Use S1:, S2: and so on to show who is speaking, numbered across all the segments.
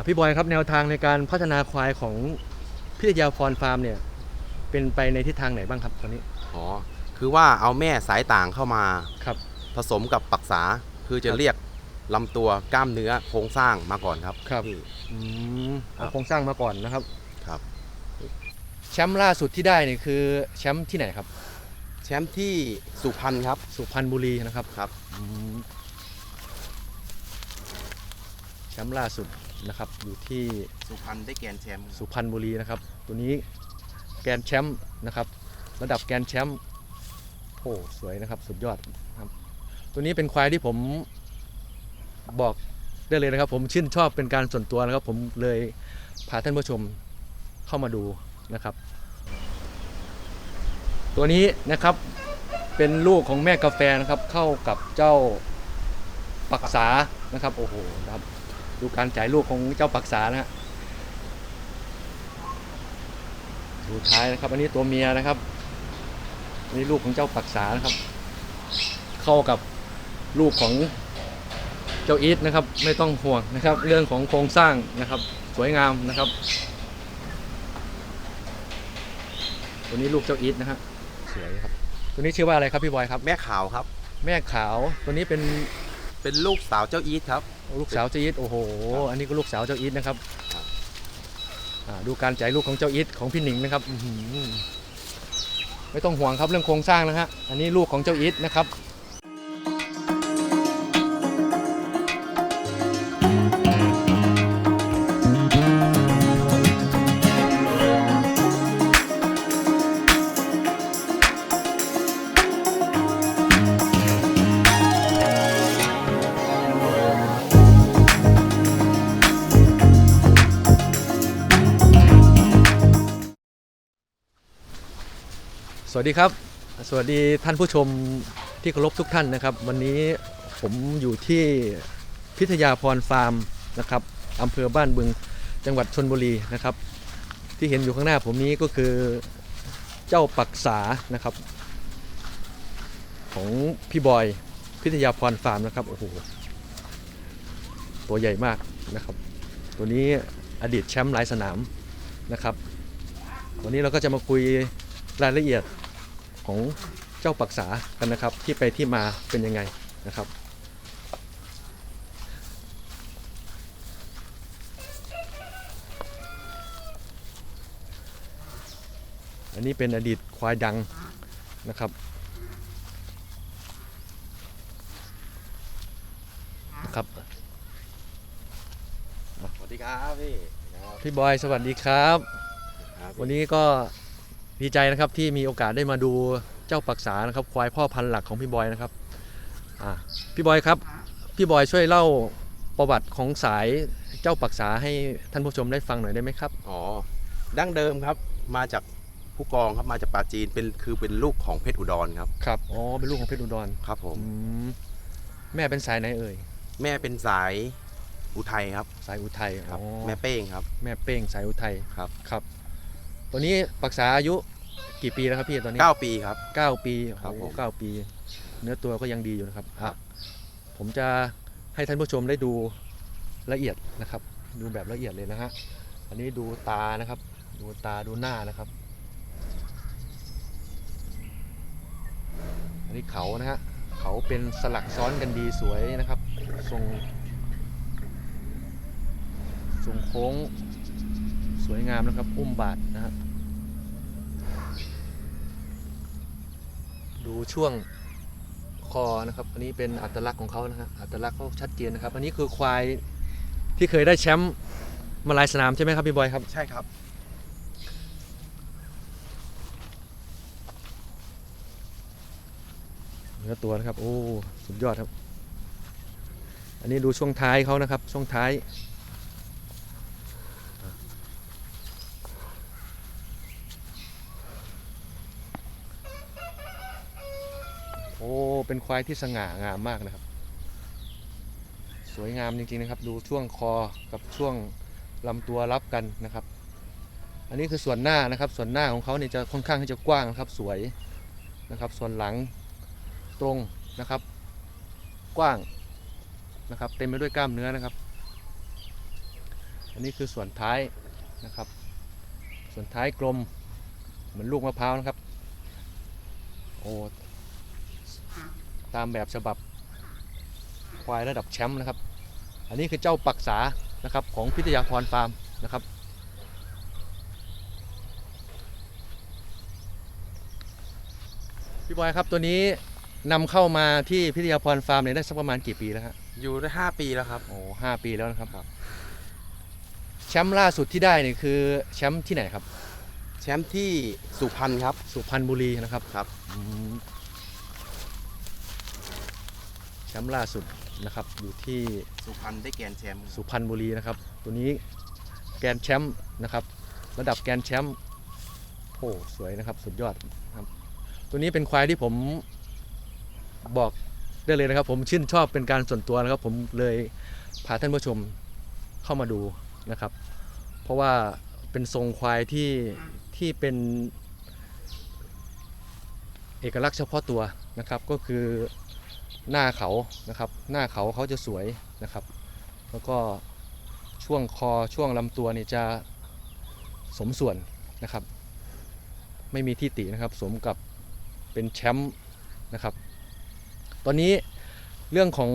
S1: อะพี่บอยครับแนวทางในการพัฒนาควายของพิทยาพรฟาร์มเนี่ยเป็นไปในทิศทางไหนบ้างครับตอนนี้
S2: อ๋อ คือว่าเอาแม่สายต่างเข้ามา
S1: ครับ
S2: ผสมกับปักษา คือจะ
S1: ครับ
S2: เรียกลำตัวกล้ามเนื้อโครงสร้างมาก่อนครับ
S1: ครับ
S2: พี่
S1: อืม
S2: ครั
S1: เอา
S2: บ
S1: โครงสร้างมาก่อนนะครับ
S2: ครับ
S1: แชมป์ล่าสุดที่ได้เนี่ยคือแชมป์ที่ไหนครับ
S2: แชมป์ที่สุพรรณครับ
S1: สุพรรณบุรีนะครับ
S2: ครับ
S1: อืมแชมป์ล่าสุด นะครับ อยู่ที่
S2: สุพรรณได้แกรนด์แชมป์
S1: สุพรรณบุรีนะครับ ตัวนี้แกรนด์แชมป์นะครับ ระดับแกรนด์แชมป์โอ้สวยนะครับ สุดยอดครับ ตัวนี้เป็นควายที่ผมบอกได้เลยนะครับ ผมชื่นชอบเป็นการส่วนตัวนะครับ ผมเลยพาท่านผู้ชมเข้ามาดูนะครับ ตัวนี้นะครับเป็นลูกของแม่กาแฟนะครับ เข้ากับเจ้าปักษานะครับ โอ้โหนะครับ ดูการจ่ายลูกของเจ้าปักษานะฮะดูท้ายนะครับ อันนี้ตัวเมียนะครับอันนี่ลูกของเจ้าปักษานะครับ เข้ากับลูกของเจ้าอีทนะครับ ไม่ต้องห่วงนะครับ เรื่องของโครงสร้างนะครับ สวยงามนะครับ ตัวนี้ลูกเจ้าอีทนะฮะสวยครับ ตัวนี้ชื่อว่าอะไรครับพี่บอยครับ
S2: แม่ขาวครับ
S1: แม่ขาวตัวนี้เป็น
S2: เป็นลูกสาวเจ้าอีทครับ
S1: ลูกสาวเจ้าอีทโอ้โห อันนี้ก็ลูกสาวเจ้าอีทนะครับ
S2: ครับ
S1: อ่าดูการจ่ายลูกของเจ้าอีทของพี่หนิงนะครับอื้อหือไม่ต้องห่วงครับเรื่องโครงสร้างนะฮะอันนี้ลูกของเจ้าอีทนะครับ วัสดีครับ สวัสดีท่านผู้ชมที่เคารพทุกท่านนะครับ วันนี้ผมอยู่ที่พิทยาพรฟาร์มนะครับอำเภอบ้านบึงจังหวัดชนบุรีนะครับ ที่เห็นอยู่ข้างหน้าผมนี้ก็คือเจ้าปักษานะครับ ของพี่บอยพิทยาพรฟาร์มนะครับโอ้โหตัวใหญ่มากนะครับ ตัวนี้อดีตแชมป์หลายสนามนะครับ วันนี้เราก็จะมาคุยรายละเอียด ของเจ้าปักษากันนะครับ ที่ไปที่มาเป็นยังไงนะครับ อันนี้เป็นอดีตควายดังนะครับนะครับ
S2: สวัสดีครับพี่ครับ
S1: พี่บอยสวัสดีครับ
S2: ครับ
S1: วันนี้ก็ ดีใจนะครับที่มีโอกาสได้มาดูเจ้าปักษานะครับ ควายพ่อพันธุ์หลักของพี่บอยนะครับอ่าพี่บอยครับ พี่บอยช่วยเล่าประวัติของสายเจ้าปักษาให้ท่านผู้ชมได้ฟังหน่อยได้ไหมครับ
S2: อ๋อ ดั้งเดิมครับ มาจากผู้กองครับ มาจากปราจีน เป็นคือเป็นลูกของเพชรอุดรครับ
S1: ครับ อ๋อ เป็นลูกของเพชรอุดร
S2: ครับผม
S1: อืมแม่เป็นสายไหนเอ่ย
S2: แม่เป็นสายอุทัยครับ
S1: สายอุทัย
S2: ครับ
S1: อ๋อ
S2: แม่เป้งครับ
S1: แม่เป้งสายอุทัย
S2: ครับ
S1: ครับ ตัวนี้ปักษาอายุ กี่ปีแล้วครับพี่ตอนนี้
S2: 9ปีครับ
S1: เก้าปี
S2: ครับ
S1: โอ้โห
S2: ผม
S1: เก้าปี เนื้อตัวก็ยังดีอยู่นะครับ
S2: ครั
S1: อะ
S2: บ
S1: ผมจะให้ท่านผู้ชมได้ดูละเอียดนะครับ ดูแบบละเอียดเลยนะฮะอันนี้ดูตานะครับ ดูตาดูหน้านะครับ อันนี้เขานะฮะเขาเป็นสลักซ้อนกันดีสวยนะครับ ทรงทรงโค้งสวยงามนะครับ อุ้มบาทนะฮะ ดูช่วงคอนะครับ อันนี้เป็นอัตลักษณ์ของเขานะฮะอัตลักษณ์เขาชัดเจนนะครับ อันนี้คือควายที่เคยได้แชมป์มาหลายสนามใช่ไหมครับพี่บอยครับ
S2: ใช่ครับ
S1: เนื้อตัวนะครับ โอ้ สุดยอดครับ อันนี้ดูช่วงท้ายเขานะครับ ช่วงท้าย เป็นควายที่สง่างามมากนะครับ สวยงามจริงๆนะครับ ดูช่วงคอกับช่วงลำตัวรับกันนะครับ อันนี้คือส่วนหน้านะครับ ส่วนหน้าของเขาเนี่ยจะค่อนข้างที่จะกว้างนะครับ สวยนะครับ ส่วนหลังตรงนะครับ กว้างนะครับ เต็มไปด้วยกล้ามเนื้อนะครับ อันนี้คือส่วนท้ายนะครับ ส่วนท้ายกลมเหมือนลูกมะพร้าวนะครับ โอ้ ตามแบบฉบับควายระดับแชมป์นะครับ อันนี้คือเจ้าปักษานะครับของพิทยาพรฟาร์มนะครับ พี่บอยครับตัวนี้นำเข้ามาที่พิทยาพรฟาร์มเนี่ยได้สักประมาณกี่ปีแล้วฮะ
S2: อยู่ได้5ปีแล้วครับ
S1: โอ้ห้าปีแล้วนะครับ แชมป์ล่าสุดที่ได้เนี่ยคือแชมป์ที่ไหนครับ
S2: แชมป์ที่สุพรรณครับ
S1: สุพรรณบุรีนะครับ
S2: ครับ
S1: อืม แชมป์ล่าสุดนะครับ อยู่ที่
S2: สุพรรณได้แกรนด์แชมป์
S1: สุพรรณบุรีนะครับ ตัวนี้แกรนด์แชมป์นะครับ ระดับแกรนด์แชมป์โอ้สวยนะครับ สุดยอดครับ ตัวนี้เป็นควายที่ผมบอกได้เลยนะครับ ผมชื่นชอบเป็นการส่วนตัวนะครับ ผมเลยพาท่านผู้ชมเข้ามาดูนะครับ เพราะว่าเป็นทรงควายที่ที่เป็นเอกลักษณ์เฉพาะตัวนะครับก็คือ หน้าเขานะครับ หน้าเขาเขาจะสวยนะครับ แล้วก็ช่วงคอช่วงลำตัวนี่จะสมส่วนนะครับ ไม่มีที่ตินะครับสมกับเป็นแชมป์นะครับ ตอนนี้เรื่องของ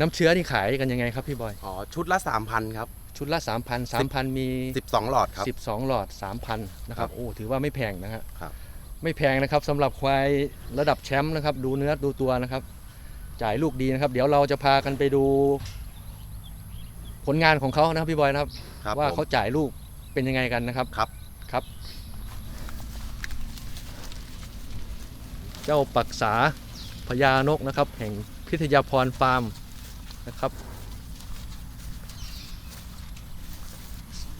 S1: น้ำเชื้อนี่ขายกันยังไงครับพี่บอย
S2: อ๋อชุดละ 3,000ครับ
S1: ชุดละ 3,000 3,000 มี
S2: 12 หลอดครับ
S1: 12 หลอด 3,000 นะครับ โอ้ ถือว่าไม่แพงนะฮะ
S2: ครับ
S1: ไม่แพงนะครับสำหรับควายระดับแชมป์นะครับ ดูเนื้อดูตัวนะครับ จ่ายลูกดีนะครับ เดี๋ยวเราจะพากันไปดู ผลงานของเขานะครับพี่บอยนะครับ
S2: ครับ
S1: ว่า
S2: ผม
S1: เขาจ่ายลูกเป็นยังไงกันนะครับ
S2: ครับ
S1: ครับ เจ้าปักษาพญานกนะครับ แห่งพิทยาพรฟาร์มนะครับ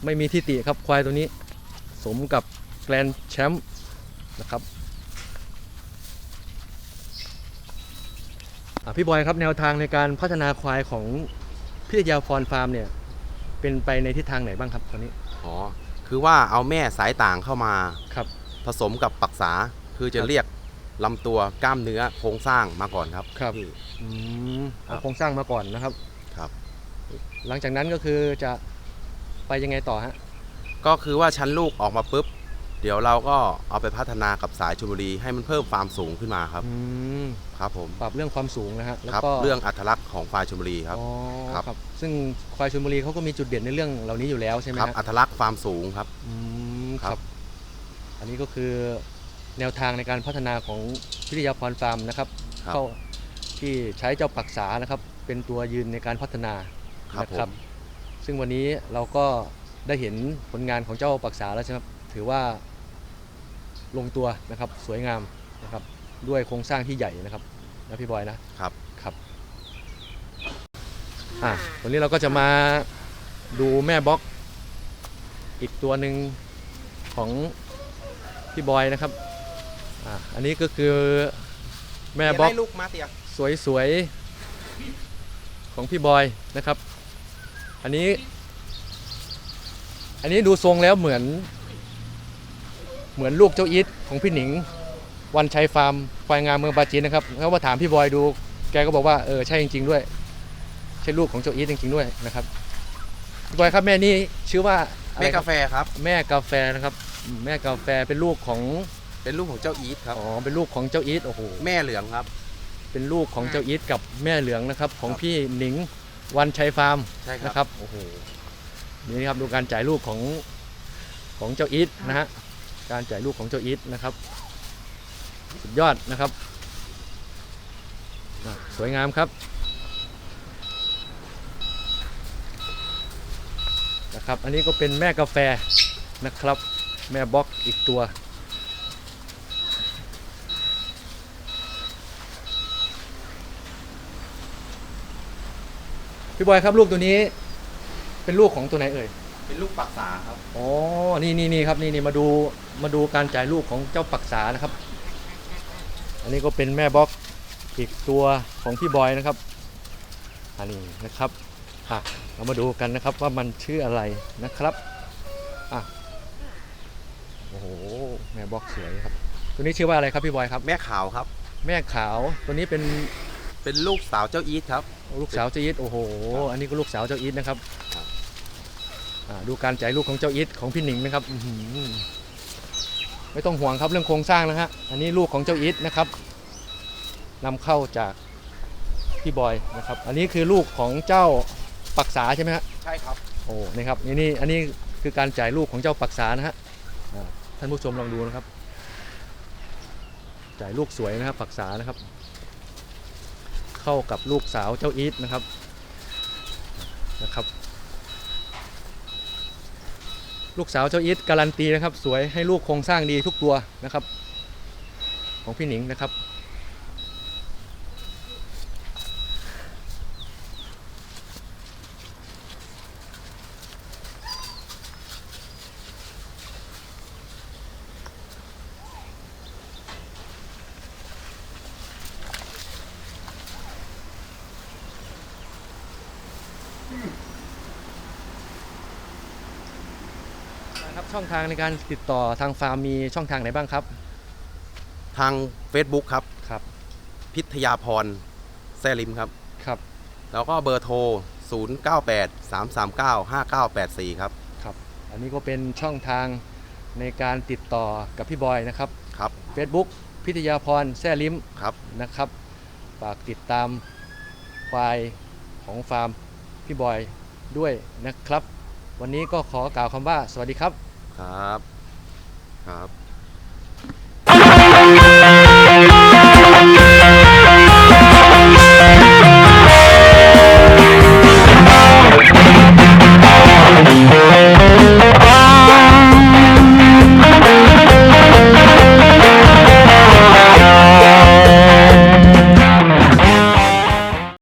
S1: ไม่มีที่ติครับควายตัวนี้ สมกับแกรนด์แชมป์นะครับอะ พี่บอยครับแนวทางในการพัฒนาควายของพิทยาพรฟาร์มเนี่ยเป็นไปในทิศทางไหนบ้างครับตอนนี้
S2: อ๋อคือว่าเอาแม่สายต่างเข้ามา
S1: ครับ
S2: ผสมกับปักษาคือจะ
S1: ครับ
S2: เรียกลำตัวกล้ามเนื้อโครงสร้างมาก่อนครับ
S1: ครับ
S2: พี่
S1: อืม
S2: ครั
S1: เอา
S2: บ
S1: โครงสร้างมาก่อนนะครับ
S2: ครับ
S1: หลังจากนั้นก็คือจะไปยังไงต่อฮะ
S2: ก็คือว่าชั้นลูกออกมาปุ๊บ เดี๋ยวเราก็เอาไปพัฒนากับสายชลบุรี ให้มันเพิ่มความสูงขึ้นมาครับ
S1: อืม
S2: ครับผม
S1: ปรับเรื่องความสูงนะฮะแล้ว
S2: ครับ
S1: ก็
S2: เรื่องอัตลักษณ์ของควายชลบุรีครับ
S1: อ๋อ
S2: ครับ
S1: ครับ ซึ่งควายชลบุรีเขาก็มีจุดเด่นในเรื่องเหล่านี้อยู่แล้วใช่ไหม
S2: ครับ
S1: ฮะ
S2: อัตลักษณ์ความสูงครับ
S1: อืม
S2: ครับ
S1: ครับอันนี้ก็คือแนวทางในการพัฒนาของพิทยาพรฟาร์มนะครับ
S2: ครับ
S1: เข้าที่ใช้เจ้าปักษานะครับ เป็นตัวยืนในการพัฒนา
S2: ครับ
S1: นะ
S2: ผม
S1: ซึ่งวันนี้เราก็ได้เห็นผลงานของเจ้าปักษาแล้วใช่ไหมครับถือว่า ลงตัวนะครับสวยงามนะครับด้วยโครงสร้างที่ใหญ่นะครับนะพี่บอยนะครับ ครับอะวันนี้เราก็จะมาดูแม่บล็อก อีกตัวหนึ่งของพี่บอยนะครับอะอันนี้ก็คือแม่บล็อก
S2: ให้ลูกมาเตีย
S1: สวยๆ ของพี่บอยนะครับ อันนี้ อันนี้ดูทรงแล้วเหมือน เหมือนลูกเจ้าอีทของพี่หนิง วันชัยฟาร์มควายงามเมืองปราจีนนะครับแล้วมาถามพี่บอยดู แกก็บอกว่าเออใช่จริง ๆ ด้วย ใช่ลูกของเจ้าอีทจริงๆด้วยนะครับพี่บอยครับแม่นี่ชื่อว่าอะไร
S2: แม่
S1: ครั
S2: กา
S1: บ
S2: แฟครับ
S1: แม่กาแฟนะครับอืมแม่กาแฟเป็นลูกของ
S2: เป็นลูกของเจ้าอีทครับ
S1: อ๋อเป็นลูกของเจ้าอีทโอ้โห
S2: แม่เหลืองครับ
S1: เป็นลูกของเจ้าอีทกับแม่เหลืองนะครับ ของ
S2: ครับ
S1: พี่หนิงวันชัยฟาร์ม
S2: ใช่ค
S1: นะ
S2: รับ
S1: ครับโอ้โหนี่นะครับดูการจ่ายลูกของของเจ้าอีทนะฮะ การจ่ายลูกของเจ้าอีทนะครับ สุดยอดนะครับอะสวยงามครับนะครับ อันนี้ก็เป็นแม่กาแฟนะครับ แม่บล็อกอีกตัวพี่บอยครับลูกตัวนี้ เป็นลูกของตัวไหนเอ่ย
S2: เป็นลูกปักษาครับ
S1: อ๋อ นี่นี่นี่ครับ นี่นี่มาดู มาดูการจ่ายลูกของเจ้าปักษานะครับ อันนี้ก็เป็นแม่บล็อกอีกตัวของพี่บอยนะครับ อันนี้นะครับอะเรามาดูกันนะครับว่ามันชื่ออะไรนะครับอะโอ้โหแม่บล็อกสวยครับ ตัวนี้ชื่อว่าอะไรครับพี่บอยครับ
S2: แม่ขาวครับ
S1: แม่ขาวตัวนี้เป็น
S2: เป็นลูกสาวเจ้าอีทครับ
S1: ลูกสาวเจ้าอีทโอ้โห อันนี้ก็ลูกสาวเจ้าอีทนะครับ
S2: ครับ
S1: ออ่าดูการจ่ายลูกของเจ้าอิทของพี่หนิงนะครับอื้อหือ ไม่ต้องห่วงครับเรื่องโครงสร้างนะฮะอันนี้ลูกของเจ้าอิทนะครับนำเข้าจากพี่บอยนะครับ อันนี้คือลูกของเจ้าปักษาใช่ไหมฮะ
S2: ใช่ครับ
S1: โอ้นี่ครับนี่นี่อันนี้คือการจ่ายลูกของเจ้าปักษานะฮะอ่าท่านผู้ชมลองดูนะครับ จ่ายลูกสวยนะครับปักษานะครับ เข้ากับลูกสาวเจ้าอีทนะครับนะครับ ลูกสาวเจ้าอีทการันตีนะครับ สวยให้ลูกโครงสร้างดีทุกตัวนะครับ ของพี่หนิงนะครับครับ ช่องทางในการติดต่อทางฟาร์มมีช่องทางไหนบ้างครับ
S2: ทาง Facebook ครับ
S1: ครับ
S2: พิทยาพรแซลิมครับ
S1: ครับ
S2: แล้วก็เบอร์โทร 098 339 5984 ครับ
S1: ครับ อันนี้ก็เป็นช่องทางในการติดต่อกับพี่บอยนะครับ
S2: ครับ
S1: Facebook พิทยาพรแซ่ลิม
S2: ครับ
S1: นะครับ ฝากติดตามควายของฟาร์มพี่บอยด้วยนะครับ วันนี้ก็ขอกล่าวคำว่าสวัสดีครับ
S2: ครับครับ